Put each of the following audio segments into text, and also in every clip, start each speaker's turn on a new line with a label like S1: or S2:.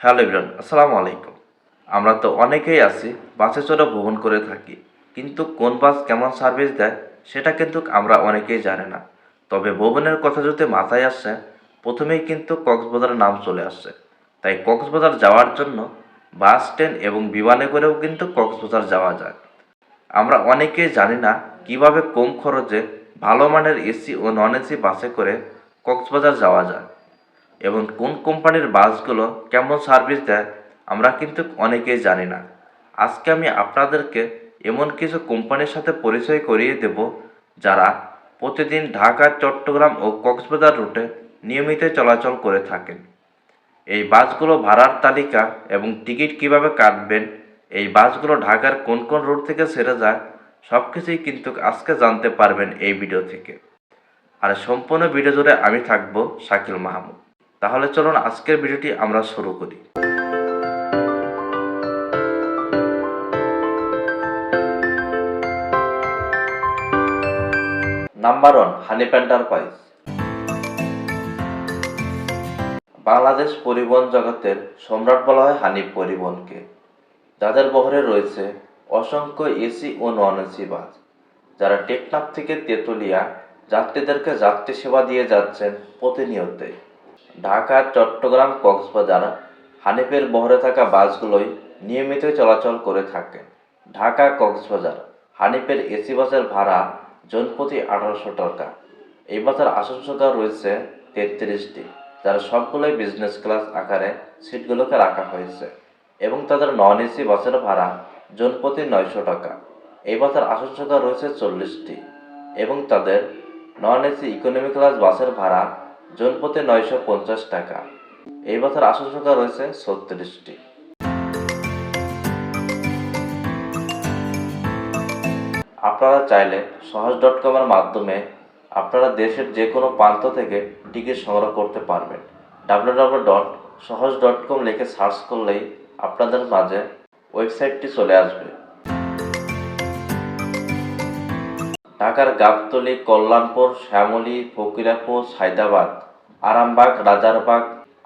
S1: Hello ইবরান আসসালামু আলাইকুম। আমরা তো অনেকেই আছি, বাসে চড়ে ভ্রমণ করে থাকি, কিন্তু কোন বাস কেমন সার্ভিস দেয়, সেটা কিন্তু আমরা অনেকেই জানি না। তবে ভ্রমণের কথা যদি মাথায় আসে, প্রথমেই কিন্তু কক্সবাজারের নাম চলে আসছে তাই কক্সবাজার যাওয়ার জন্য বাস, ট্রেন এবং বিমানে করেও কিন্তু কক্সবাজার যাওয়া যায়। আমরা অনেকেই জানি না কীভাবে কম খরচে ভালো মানের এসি ও নন এসি বাসে করে কক্সবাজার যাওয়া যায়। এবং কোন কোম্পানির বাসগুলো কেমন সার্ভিস দেয়, আমরা কিন্তু অনেকেই জানি না। আজকে আমি আপনাদেরকে এমন কিছু কোম্পানির সাথে পরিচয় করিয়ে দেব, যারা প্রতিদিন ঢাকা, চট্টগ্রাম ও কক্সবাজার রুটে নিয়মিত চলাচল করে থাকেন। এই বাসগুলো ভাড়ার তালিকা এবং টিকিট কীভাবে কাটবেন, এই বাসগুলো ঢাকার কোন কোন রুট থেকে ছেড়ে যায় সব কিছুই কিন্তু আজকে জানতে পারবেন এই ভিডিও থেকে। আর সম্পূর্ণ ভিডিও জুড়ে আমি থাকব শাকিল মাহমুদ। তাহলে চলুন আজকের ভিডিওটি আমরা শুরু করি। Number one Hanif enterprise Bangladesh পরিবহন জগতের সম্রাট বলা হয় হানিফ পরিবহনকে। যাদের বহরে রয়েছে অসংখ্য এসি ও নন এসি বাস, যারা টেকনাফ থেকে তেতুলিয়া যাত্রীদেরকে যাত্রী সেবা দিয়ে যাচ্ছেন প্রতিনিয়তই। ঢাকা, চট্টগ্রাম, কক্সবাজার, হানিফের বহরে থাকা বাসগুলোই নিয়মিত চলাচল করে থাকে ঢাকা, কক্সবাজার, হানিফের এসি বাসের ভাড়া জনপ্রতি আঠারোশো টাকা। এই বাসের আসন সংখ্যা রয়েছে তেত্রিশটি, যার সবগুলোই বিজনেস ক্লাস আকারে সিটগুলোকে রাখা হয়েছে এবং তাদের নন এসি বাসের ভাড়া জনপ্রতি নয়শো টাকা। এই বাসের আসন সংখ্যা রয়েছে চল্লিশটি এবং তাদের নন এসি ইকোনমি ক্লাস বাসের ভাড়া জনপ্রতি নয়শো পঞ্চাশ টাকা। এই বাসের আসন সংখ্যা রয়েছে ছত্রিশটি। আপনারা চাইলে সহজ ডট কমের মাধ্যমে আপনারা দেশের যে কোনো প্রান্ত থেকে টিকিট সংগ্রহ করতে পারবেন। W W dot Sahaj dot com লিখে সার্চ করলেই আপনাদের মাঝে ওয়েবসাইটটি চলে আসবে। ঢাকার গাবতলী, কল্যাণপুর, শ্যামলী, ফকিরাপুর সায়দাবাদ আরামবাগ, রাজারবাগ,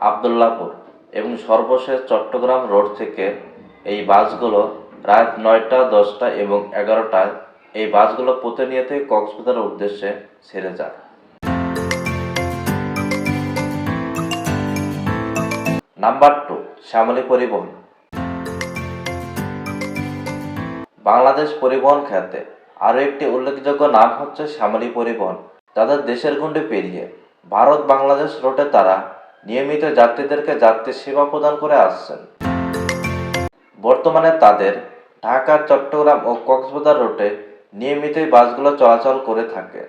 S1: আবদুল্লাপুর এবং সর্বশেষ চট্টগ্রাম রোড থেকে এই বাসগুলো রাত নয়টা, দশটা এবং এগারোটায় এই বাসগুলো প্রতিনিয়তই কক্সবাজারের উদ্দেশ্যে ছেড়ে যায়। নাম্বার টু, শ্যামলী পরিবহন। বাংলাদেশ পরিবহন খাতে আরও একটি উল্লেখযোগ্য নাম হচ্ছে শ্যামলী পরিবহন। তাদের দেশের গণ্ডি পেরিয়ে ভারত, বাংলাদেশ রুটে তারা নিয়মিত যাত্রীদেরকে যাত্রী সেবা প্রদান করে আসছেন। বর্তমানে তাদের ঢাকা, চট্টগ্রাম ও কক্সবাজার রুটে নিয়মিতই বাসগুলো চলাচল করে থাকে।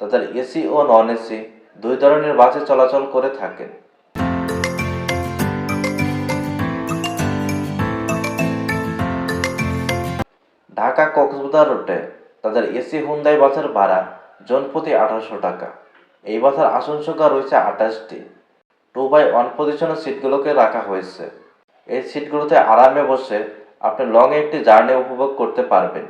S1: তাদের এসি ও নন এসি দুই ধরনের বাসে চলাচল করে থাকেন। ঢাকা কক্সবাজার রুটে তাদের এসি হুন্দাই বাসের ভাড়া জনপ্রতি আঠারোশো টাকা। এই বাসের আসন সংখ্যা রয়েছে আঠাশটি। টু বাই ওয়ান পজিশনের সিটগুলোকে রাখা হয়েছে। এই সিটগুলোতে আরামে বসে আপনি লং একটি জার্নি উপভোগ করতে পারবেন।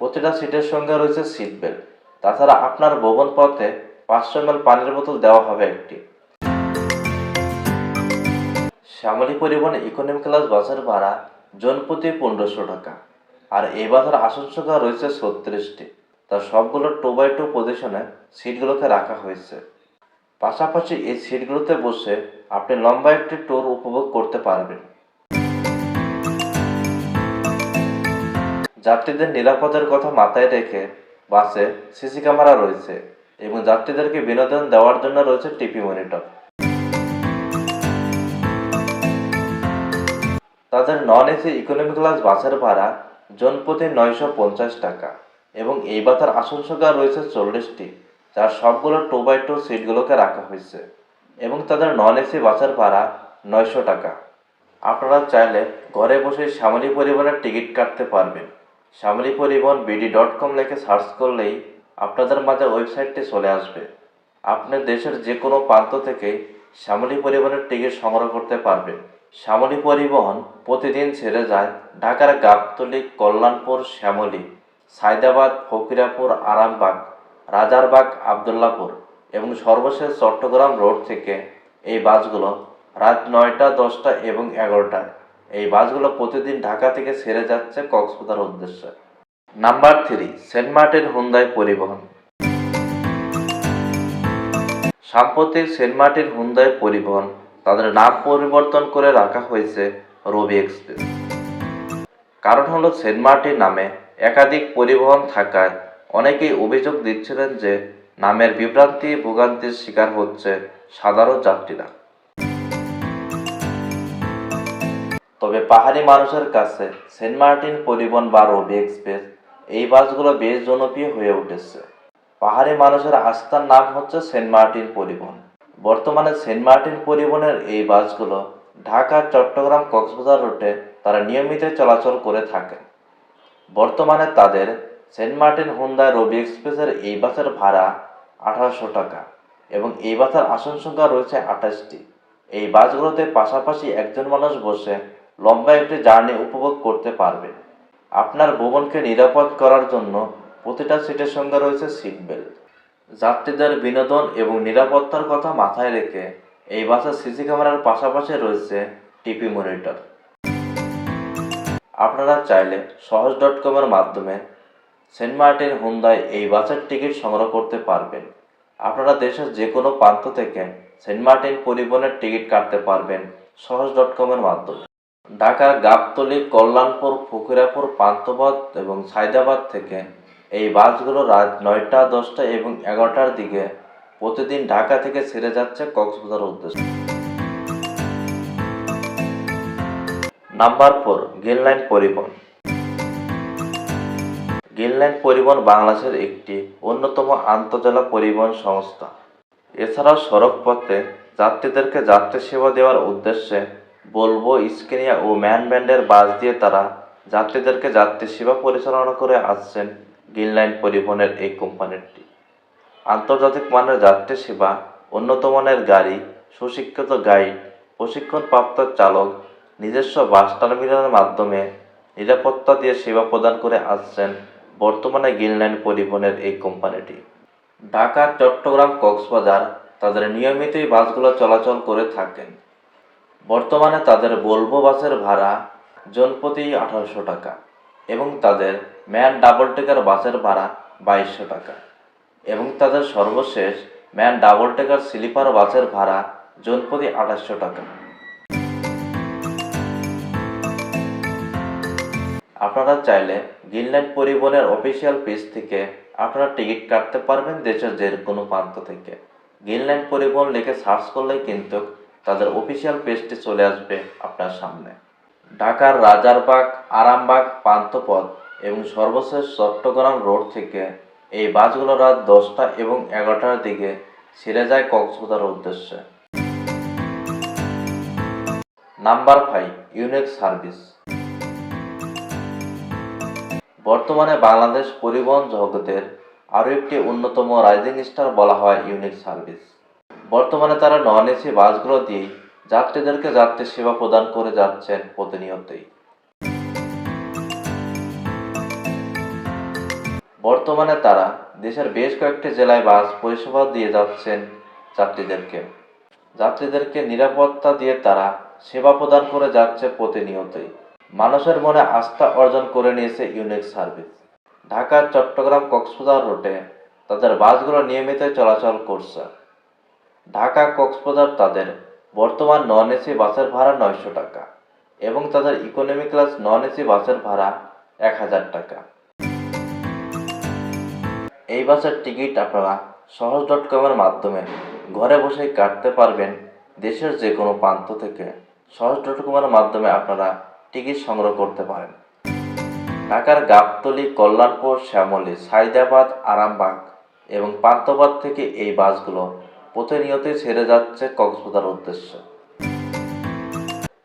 S1: প্রতিটা সিটের সঙ্গে রয়েছে সিট বেল্ট। তাছাড়া আপনার ভ্রমণ পথে পাঁচশো এমএল পানির বোতল দেওয়া হবে একটি। শ্যামলী পরিবহনে ইকোনমি ক্লাস বাসের ভাড়া জনপ্রতি পনেরোশো টাকা। আর এই বাসের আসন সংখ্যা রয়েছে ছত্রিশটি। তার সবগুলো টু বাই টু পজিশনে সিটগুলোকে রাখা হয়েছে। পাশাপাশি এই সিটগুলোতে বসে আপনি লম্বা একটি ট্যুর উপভোগ করতে পারবেন। যাত্রীদের নিরাপদের কথা মাথায় রেখে বাসে সিসি ক্যামেরা রয়েছে এবং যাত্রীদেরকে বিনোদন দেওয়ার জন্য রয়েছে টিভি মনিটর তাদের নন এসি ইকোনমি ক্লাস বাসের ভাড়া জনপ্রতি নয়শো পঞ্চাশ টাকা এবং এই বাসের আসন সংখ্যা রয়েছে চল্লিশটি। যার সবগুলো টু বাই টু সিটগুলোকে রাখা হয়েছে এবং তাদের নন এসি বাসের ভাড়া নয়শো টাকা। আপনারা চাইলে ঘরে বসে শ্যামলী পরিবহনের টিকিট কাটতে পারবেন। শ্যামলী পরিবহন বিডি ডট কম লিখে সার্চ করলেই আপনাদের মাঝে ওয়েবসাইটটি চলে আসবে। আপনি দেশের যে কোনো প্রান্ত থেকে শ্যামলী পরিবহনের টিকিট সংগ্রহ করতে পারবেন। শ্যামলী পরিবহন প্রতিদিন ছেড়ে যায় ঢাকার গাবতলী, কল্যাণপুর, শ্যামলী, সায়দাবাদ, ফকিরাপুর, আরামবাগ, রাজারবাগ, আবদুল্লাপুর এবং সর্বশেষ চট্টগ্রাম রোড থেকে এই বাসগুলো রাত নয়টা, দশটা এবং এগারোটায়। এই বাসগুলো প্রতিদিন ঢাকা থেকে ছেড়ে যাচ্ছে কক্সবাজার উদ্দেশ্যে। Number three, Saint Martin Hyundai পরিবহন। সাম্প্রতিক সেন্ট মার্টিন হুন্দাই পরিবহন তাদের নাম পরিবর্তন করে রাখা হয়েছে রবি এক্সপ্রেস। কারণ হলো সেন্ট মার্টিন নামে একাধিক পরিবহন থাকায় অনেকেই অভিযোগ দিচ্ছিলেন যে নামের বিভ্রান্তি, ভোগান্তির শিকার হচ্ছে সাধারণ যাত্রীরা। তবে পাহাড়ি মানুষের কাছে সেন্ট মার্টিন পরিবহন বা রবি এক্সপ্রেস এই বাসগুলো বেশ জনপ্রিয় হয়ে উঠেছে। পাহাড়ি মানুষের আস্থার নাম হচ্ছে সেন্ট মার্টিন পরিবহন। বর্তমানে সেন্ট মার্টিন পরিবহনের এই বাসগুলো ঢাকা, চট্টগ্রাম, কক্সবাজার রুটে তারা নিয়মিত চলাচল করে থাকে। বর্তমানে তাদের সেন্ট মার্টিন হুন্ডা রবি এক্সপ্রেসের এই বাসের ভাড়া আঠারোশো টাকা এবং এই বাসের আসন সংখ্যা রয়েছে আঠাশটি। এই বাসগুলোতে পাশাপাশি একজন মানুষ বসে লম্বা একটি জার্নি উপভোগ করতে পারবে। আপনার ভ্রমণকে নিরাপদ করার জন্য প্রতিটা সিটের সঙ্গে রয়েছে সিট বেল্ট যাত্রীদের বিনোদন এবং নিরাপত্তার কথা মাথায় রেখে এই বাসের সিসি ক্যামেরার পাশাপাশি রয়েছে টিপি মনিটর। আপনারা চাইলে সহজ ডট কমের মাধ্যমে সেন্ট মার্টিন হুন্দায় এই বাসের টিকিট সংগ্রহ করতে পারবেন। আপনারা দেশের যে কোনো প্রান্ত থেকে সেন্ট মার্টিন পরিবহনের টিকিট কাটতে পারবেন সহজ ডট কমের মাধ্যমে। ঢাকার গাবতলী, কল্যাণপুর, ফকিরাপুর, পান্থপথ এবং সাইদাবাদ থেকে এই বাসগুলো রাত নয়টা, দশটা এবং এগারোটার দিকে প্রতিদিন ঢাকা থেকে ছেড়ে যাচ্ছে কক্সবাজার উদ্দেশ্যে। নাম্বার ফোর গেললাইন পরিবহন। গেললাইন পরিবহন বাংলাদেশের একটি অন্যতম আন্তজেলা পরিবহন সংস্থা। এছাড়াও সড়ক পথে যাত্রীদেরকে যাত্রী সেবা দেওয়ার উদ্দেশ্যে বলব স্কেনিয়া ও ম্যান ব্যান্ডের বাস দিয়ে তারা যাত্রীদেরকে যাত্রী সেবা পরিচালনা করে আসছেন গিনলাইন পরিবহনের এই কোম্পানিটি। আন্তর্জাতিক মানের যাত্রী সেবা, উন্নত মানের গাড়ি, সুশিক্ষিত গাইড, প্রশিক্ষণপ্রাপ্ত চালক, নিজস্ব বাস টার্মিনালের মাধ্যমে নিরাপত্তা দিয়ে সেবা প্রদান করে আসছেন বর্তমানে গিনলাইন পরিবহনের এই কোম্পানিটি। ঢাকা, চট্টগ্রাম, কক্সবাজার তাদের নিয়মিতই বাসগুলো চলাচল করে থাকেন। বর্তমানে তাদের বলব বাসের ভাড়া জনপ্রতি আঠারোশো টাকা এবং তাদের ম্যান ডাবল টেকার বাসের ভাড়া বাইশশো টাকা। এবং তাদের সর্বশেষ ম্যান ডাবল টেকার স্লিপার বাসের ভাড়া জনপ্রতি আঠাশশো টাকা। আপনারা চাইলে গ্রিনল্যান্ড পরিবহনের অফিসিয়াল পেজ থেকে আপনারা টিকিট কাটতে পারবেন দেশের যে কোনো প্রান্ত থেকে। গ্রিনল্যান্ড পরিবহন লিখে সার্চ করলেই কিন্তু তাদের অফিসিয়াল পেজটি চলে আসবে আপনার সামনে। ঢাকার রাজারবাগ, আরামবাগ, পান্থপথ এবং সর্বশেষ চট্টগ্রাম রোড থেকে এই বাসগুলো রাত দশটা এবং এগারোটার দিকে ছেড়ে যায় কক্সবাজার উদ্দেশ্যে। Number five, unique service. বর্তমানে বাংলাদেশ পরিবহন জগতের আরও একটি অন্যতম রাইজিং স্টার বলা হয় ইউনিক সার্ভিস। বর্তমানে তারা নন এসি বাসগুলো দিয়েই যাত্রীদেরকে যাত্রী সেবা প্রদান করে যাচ্ছেন প্রতিনিয়তই। বর্তমানে তারা দেশের বেশ কয়েকটি জেলায় বাস পরিষেবা দিয়ে যাচ্ছেন যাত্রীদেরকে। যাত্রীদেরকে নিরাপত্তা দিয়ে তারা সেবা প্রদান করে যাচ্ছে প্রতিনিয়তই। মানুষের মনে আস্থা অর্জন করে নিয়েছে ইউনিক সার্ভিস। ঢাকা, চট্টগ্রাম, কক্সবাজার রুটে তাদের বাসগুলো নিয়মিত চলাচল করছে। ঢাকা, কক্সবাজার তাদের বর্তমান নন এসি বাসের ভাড়া নয়শো টাকা এবং তাদের ইকোনমি ক্লাস নন এসি বাসের ভাড়া এক হাজার টাকা। এই বাসের টিকিট আপনারা সহজ ডট কমের মাধ্যমে ঘরে বসেই কাটতে পারবেন দেশের যে কোনো প্রান্ত থেকে। সহজ ডট কমের মাধ্যমে আপনারা টিকিট সংগ্রহ করতে পারেন। ঢাকার গাবতলী, কল্যাণপুর, শ্যামলী, সাইদাবাদ, আরামবাগ এবং পান্থবাদ থেকে এই বাসগুলো প্রতিনিয়তই ছেড়ে যাচ্ছে কক্সবাজার উদ্দেশ্যে।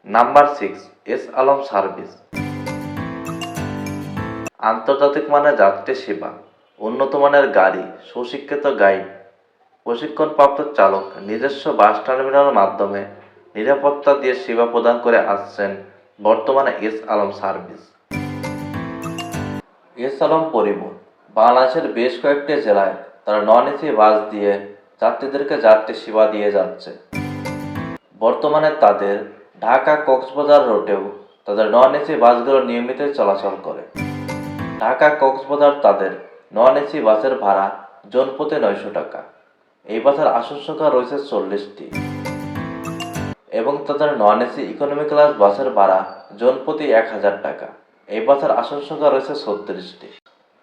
S1: Number six S Alam service. আন্তর্জাতিক মানে যাত্রী সেবা। উন্নত মানের গাড়ি, সুশিক্ষিত গাইড, প্রশিক্ষণপ্রাপ্ত চালক, নিজস্ব বাস টার্মিনালের মাধ্যমে নিরাপত্তা দিয়ে সেবা প্রদান করে আসছেন বর্তমানে S Alam service. S Alam পরিবহন, বাংলাদেশের বেশ কয়েকটি জেলায় তারা নন এসি বাস দিয়ে যাত্রীদেরকে যাত্রী সেবা দিয়ে যাচ্ছে। বর্তমানে তাদের ঢাকা কক্সবাজার রোডেও তাদের নন এসি বাসগুলো নিয়মিত চলাচল করে। ঢাকা কক্সবাজার তাদের নন এসি বাসের ভাড়া জনপ্রতি নয়শো টাকা। এই বাসের আসন সংখ্যা রয়েছে চল্লিশটি। এবং তাদের নন এসি ইকোনমি ক্লাস বাসের ভাড়া জনপ্রতি এক হাজার টাকা। এই বাসের আসন সংখ্যা রয়েছে ছত্রিশটি।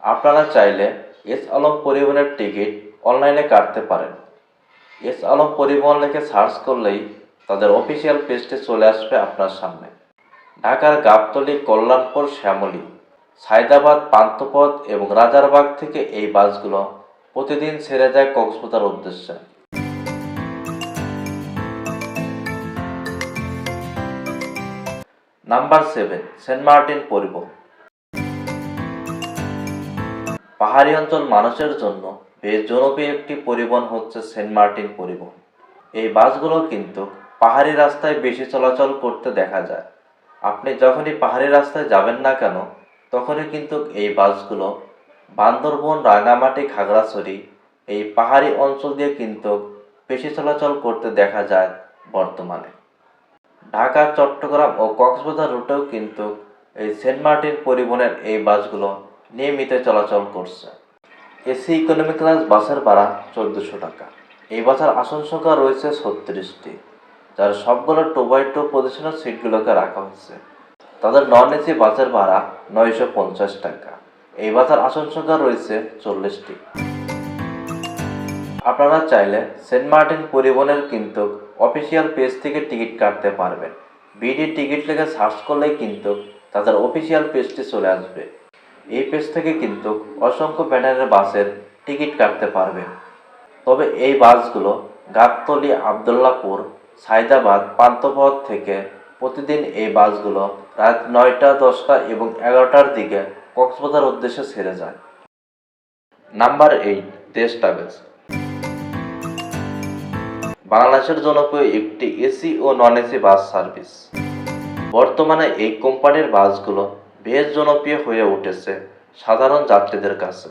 S1: আপনারা চাইলে এস আলম পরিবহনের টিকিট অনলাইনে কাটতে পারেন। এস আলম পরিবহন লিখে সার্চ করলেই তাদের অফিসিয়াল পেজটি চলে আসবে আপনার সামনে। ঢাকার গাবতলী কল্যাণপুর শ্যামলী। সায়দাবাদ, পান্থপথ এবং রাজারবাগ থেকে এই বাসগুলো প্রতিদিন ছেড়ে যায় কক্সবাজার উদ্দেশ্যে। নাম্বার সেভেন, সেন্ট মার্টিন পরিবহন। পাহাড়ি অঞ্চল মানুষের জন্য বেশ জনপ্রিয় একটি পরিবহন হচ্ছে সেন্ট মার্টিন পরিবহন। এই বাসগুলো কিন্তু পাহাড়ি রাস্তায় বেশি চলাচল করতে দেখা যায়। আপনি যখনই পাহাড়ি রাস্তায় যাবেন না কেন তখনই কিন্তু এই বাসগুলো বান্দরবন রাঙামাটি খাগড়াছড়ি এই পাহাড়ি অঞ্চল দিয়ে কিন্তু বেশি চলাচল করতে দেখা যায় বর্তমানে। ঢাকা, চট্টগ্রাম ও কক্সবাজার রুটেও কিন্তু এই সেন্ট মার্টিন পরিবহনের এই বাসগুলো নিয়মিত চলাচল করছে। এসি ইকোনমি ক্লাস বাসের ভাড়া চোদ্দোশো টাকা। এই বাসের আসন সংখ্যা রয়েছে ছত্রিশটি, যার সবগুলো টু বাই টু পজিশনের সিটগুলোকে রাখা হয়েছে। তাদের নন এসি বাসের ভাড়া নয়শো পঞ্চাশ টাকা। এই বাসের আসন সংখ্যা রয়েছে চল্লিশটি। আপনারা চাইলে সেন্ট মার্টিন পরিবহনের কিন্তু অফিসিয়াল পেজ থেকে টিকিট কাটতে পারবেন। বিডি টিকিট লিখে সার্চ করলেই কিন্তু তাদের অফিসিয়াল পেজটি চলে আসবে। এই পেজ থেকে কিন্তু অসংখ্য ব্যানারের বাসের টিকিট কাটতে পারবেন। তবে এই বাসগুলো গাবতলী আবদুল্লাপুর সায়দাবাদ পান্থপথ থেকে প্রতিদিন এই বাসগুলো রাত নয়টা, দশটা এবং এগারোটার দিকে কক্সবাজার উদ্দেশ্যে ছেড়ে যায়। Number eight, Desh travels. বাংলাদেশের জনপ্রিয় একটি এসি ও নন এসি বাস সার্ভিস। বর্তমানে এই কোম্পানির বাসগুলো বেশ জনপ্রিয় হয়ে উঠেছে সাধারণ যাত্রীদের কাছে।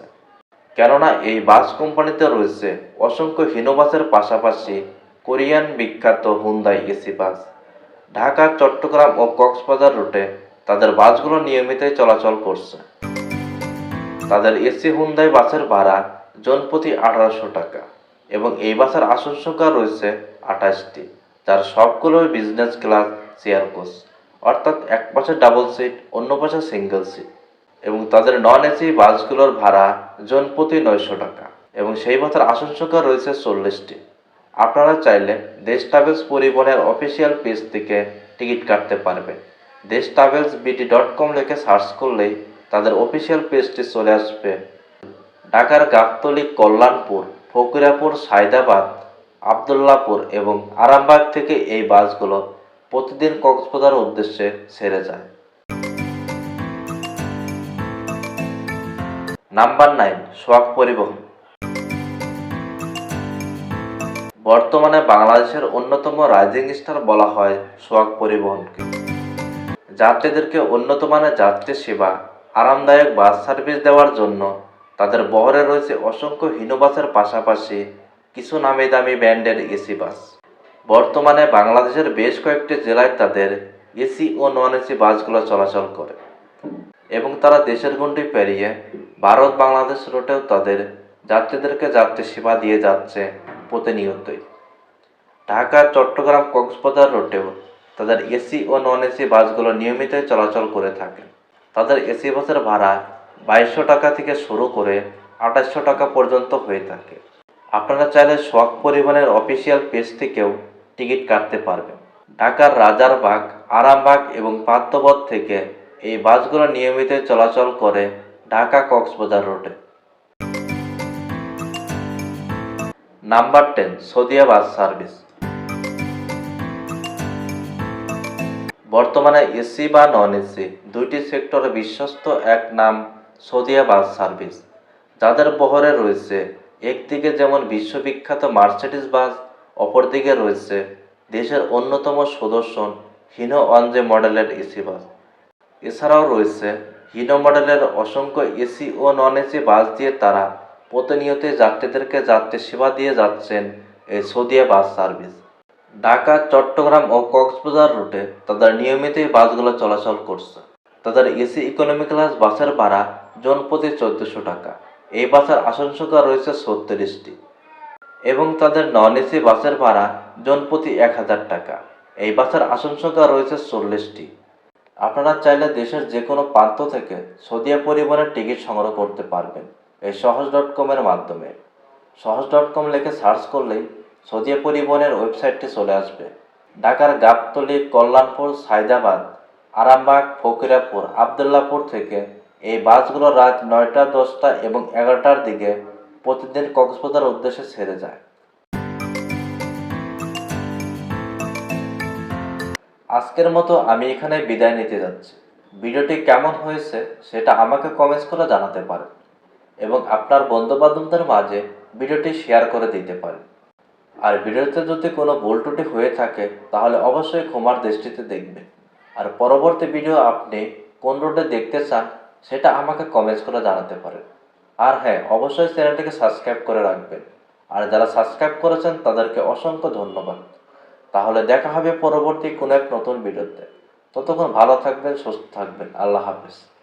S1: কেননা এই বাস কোম্পানিতে রয়েছে অসংখ্য হিনোবাসের পাশাপাশি কোরিয়ান বিখ্যাত Hyundai AC bus. Dhaka, Chattogram ও কক্সবাজার রুটে তাদের বাসগুলো নিয়মিতই চলাচল করছে। তাদের এসি হুন্দাই বাসের ভাড়া জনপ্রতি আঠারোশো টাকা এবং এই বাসের আসন সংখ্যা রয়েছে আঠাশটি, যার সবগুলোই বিজনেস ক্লাস চেয়ার কোচ অর্থাৎ এক পাশে ডাবল সিট অন্য পাশে সিঙ্গেল সিট এবং তাদের নন এসি বাসগুলোর ভাড়া জনপ্রতি নয়শো টাকা এবং সেই বাসের আসন সংখ্যা রয়েছে চল্লিশটি। আপনারা চাইলে দেশ ট্রাভেলস পরিবহনের অফিসিয়াল পেজ থেকে টিকিট কাটতে পারবেন দেশ ট্রাভেলস বিটি ডট কম লিখে সার্চ করলেই তাদের অফিসিয়াল পেজটি চলে আসবে। ঢাকার গাবতলী, কল্যাণপুর, ফকিরাপুর, সায়দাবাদ, আবদুল্লাপুর এবং আরামবাগ থেকে এই বাসগুলো প্রতিদিন কক্সবাজার উদ্দেশ্যে ছেড়ে যায়। নাম্বার নাইন সোয়াক পরিবহন। বর্তমানে বাংলাদেশের অন্যতম রাইজিং স্টার বলা হয় সোয়াক পরিবহনকে। যাত্রীদেরকে উন্নত মানের যাত্রী সেবা, আরামদায়ক বাস সার্ভিস দেওয়ার জন্য তাদের বহরে রয়েছে অসংখ্য হিনোবাসের পাশাপাশি কিছু নামি দামি ব্র্যান্ডের এসি বাস। বর্তমানে বাংলাদেশের বেশ কয়েকটি জেলায় তাদের এসি ও নন এসি বাসগুলো চলাচল করে এবং তারা দেশের গণ্ডি পেরিয়ে ভারত বাংলাদেশ রুটেও তাদের যাত্রীদেরকে যাত্রী সেবা দিয়ে যাচ্ছে। প্রতিনিয়তই ঢাকা, চট্টগ্রাম কক্সবাজার রুটেও তাদের এসি ও নন এসি বাসগুলো নিয়মিত চলাচল করে থাকে। তাদের এসি বাসের ভাড়া বাইশশো টাকা থেকে শুরু করে আঠাশশো টাকা পর্যন্ত হয়ে থাকে। আপনারা চাইলে শখ পরিবহনের অফিসিয়াল পেজ থেকেও টিকিট কাটতে পারবেন। ঢাকার রাজারবাগ, আরামবাগ এবং পাত্রপথ থেকে এই বাসগুলো নিয়মিত চলাচল করে ঢাকা কক্সবাজার রুটে number ten, Sadia bus service. বর্তমানে এসি বা নন এসি দুইটি সেক্টরে বিশ্বস্ত এক নাম সদিয়া বাস সার্ভিস। যাদের বহরে রয়েছে একদিকে যেমন বিশ্ববিখ্যাত মার্সিডিস বাস, অপরদিকে রয়েছে দেশের অন্যতম সুদর্শন হিনো অঞ্জে মডেলের এসি বাস। এছাড়াও রয়েছে হিনো মডেলের অসংখ্য এসি ও নন এসি বাস দিয়ে তারা প্রতিনিয়ত যাত্রীদেরকে যাত্রী সেবা দিয়ে যাচ্ছেন এই সদিয়া বাস সার্ভিস। ঢাকা, চট্টগ্রাম ও কক্সবাজার রুটে তাদের নিয়মিতই বাসগুলো চলাচল করছে। তাদের এসি ইকোনমি ক্লাস বাসের ভাড়া জন প্রতি চোদ্দশো টাকা। এই বাসের আসন সংখ্যা রয়েছে ছত্রিশটি। এবং তাদের নন এসি বাসের ভাড়া জন প্রতি এক হাজার টাকা। এই বাসের আসন সংখ্যা রয়েছে চল্লিশটি। আপনারা চাইলে দেশের যে কোনো প্রান্ত থেকে সদিয়া পরিবহনের টিকিট সংগ্রহ করতে পারবেন। এই সহজ ডট কমের মাধ্যমে। সহজ ডট কম লিখে সার্চ করলেই সদিয়া পরিবহনের ওয়েবসাইটটি চলে আসবে। ঢাকার গাবতলী, কল্যাণপুর, সায়দাবাদ, আরামবাগ, ফকিরাপুর, আবদুল্লাপুর থেকে এই বাসগুলো রাত নয়টা, দশটা এবং এগারোটার দিকে প্রতিদিন কক্সবাজার উদ্দেশ্যে ছেড়ে যায়। আজকের মতো আমি এখানে বিদায় নিতে যাচ্ছি। ভিডিওটি কেমন হয়েছে সেটা আমাকে কমেন্টস করে জানাতে পারেন। এবং আপনার বন্ধুবান্ধবদের মাঝে ভিডিওটি শেয়ার করে দিতে পারেন। আর ভিডিওতে যদি কোনো ভুল ত্রুটি হয়ে থাকে, তাহলে অবশ্যই ক্ষমার দৃষ্টিতে দেখবেন। আর পরবর্তী ভিডিও আপনি কোন রুটে দেখতে চান, সেটা আমাকে কমেন্টস করে জানাতে পারেন। আর হ্যাঁ অবশ্যই চ্যানেলটিকে সাবস্ক্রাইব করে রাখবেন। আর যারা সাবস্ক্রাইব করেছেন, তাদেরকে অসংখ্য ধন্যবাদ। তাহলে দেখা হবে পরবর্তী কোনো এক নতুন ভিডিওতে। ততক্ষণ ভালো থাকবেন, সুস্থ থাকবেন। আল্লাহ হাফেজ।